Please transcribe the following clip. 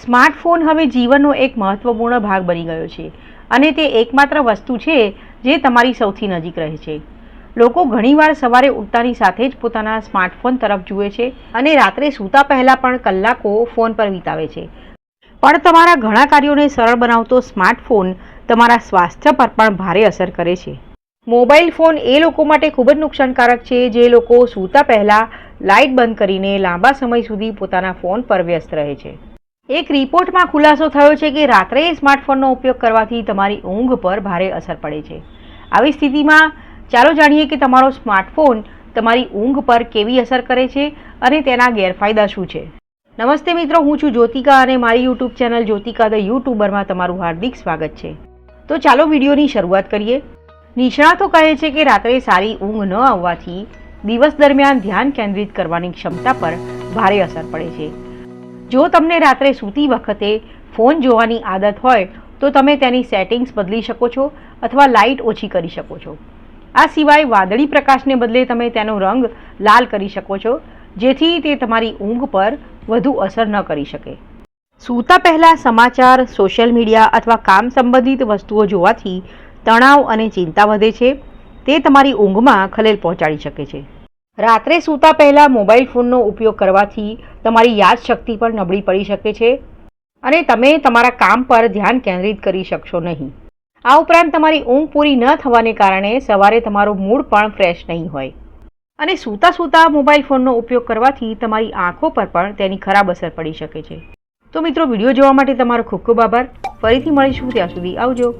Smartphone હવે જીવનનો એક મહત્વપૂર્ણ ભાગ બની ગયો છે અને તે એકમાત્ર વસ્તુ છે જે તમારી સૌથી નજીક રહે છે. લોકો ઘણીવાર સવારે ઉઠતાની સાથે જ પોતાના સ્માર્ટફોન તરફ જુએ છે અને રાત્રે સૂતા પહેલાં પણ કલાકો ફોન પર વિતાવે છે. પણ તમારા ઘણા કાર્યોને સરળ બનાવતો સ્માર્ટફોન તમારા સ્વાસ્થ્ય પર પણ ભારે અસર કરે છે. મોબાઈલ ફોન એ લોકો માટે ખૂબ જ નુકસાનકારક છે જે લોકો સૂતા પહેલાં લાઇટ બંધ કરીને લાંબા સમય સુધી પોતાના ફોન પર વ્યસ્ત રહે છે. એક રિપોર્ટમાં ખુલાસો થયો છે કે રાત્રે સ્માર્ટફોનનો ઉપયોગ કરવાથી તમારી ઊંઘ પર ભારે અસર પડે છે. આવી સ્થિતિમાં ચાલો જાણીએ કે તમારો સ્માર્ટફોન તમારી ઊંઘ પર કેવી અસર કરે છે અને તેના ગેરફાયદા શું છે. નમસ્તે મિત્રો, હું છું જ્યોતિકા અને મારી યુટ્યુબ ચેનલ જ્યોતિકા ધ યુટ્યુબરમાં તમારું હાર્દિક સ્વાગત છે. તો ચાલો વિડીયોની શરૂઆત કરીએ. નિષ્ણાતો કહે છે કે રાત્રે સારી ઊંઘ ન આવવાથી દિવસ દરમિયાન ધ્યાન કેન્દ્રિત કરવાની ક્ષમતા પર ભારે અસર પડે છે. જો તમને રાત્રે સૂતી વખતે ફોન જોવાની આદત હોય, તો તમે તેની સેટિંગ્સ બદલી શકો છો અથવા લાઇટ ઓછી કરી શકો છો. આ સિવાય વાદળી પ્રકાશને બદલે તમે તેનો રંગ લાલ કરી શકો છો, જેથી તે તમારી ઊંઘ પર વધુ અસર ન કરી શકે. સૂતા પહેલાં સમાચાર, સોશિયલ મીડિયા અથવા કામ સંબંધિત વસ્તુઓ જોવાથી તણાવ અને ચિંતા વધે છે. તે તમારી ઊંઘમાં ખલેલ પહોંચાડી શકે છે. રાત્રે સૂતા પહેલાં મોબાઈલ ફોનનો ઉપયોગ કરવાથી તમારી યાદશક્તિ પર નબળી પડી શકે છે અને તમે તમારા કામ પર ધ્યાન કેન્દ્રિત કરી શકશો નહીં. આ ઉપરાંત તમારી ઊંઘ પૂરી ન થવાને કારણે સવારે તમારો મૂડ પણ ફ્રેશ નહીં હોય. અને સૂતા સૂતા મોબાઈલ ફોનનો ઉપયોગ કરવાથી તમારી આંખો પર પણ તેની ખરાબ અસર પડી શકે છે. તો મિત્રો, વીડિયો જોવા માટે તમારો ખૂબ ખૂબ આભાર. ફરીથી મળીશું, ત્યાં સુધી આવજો.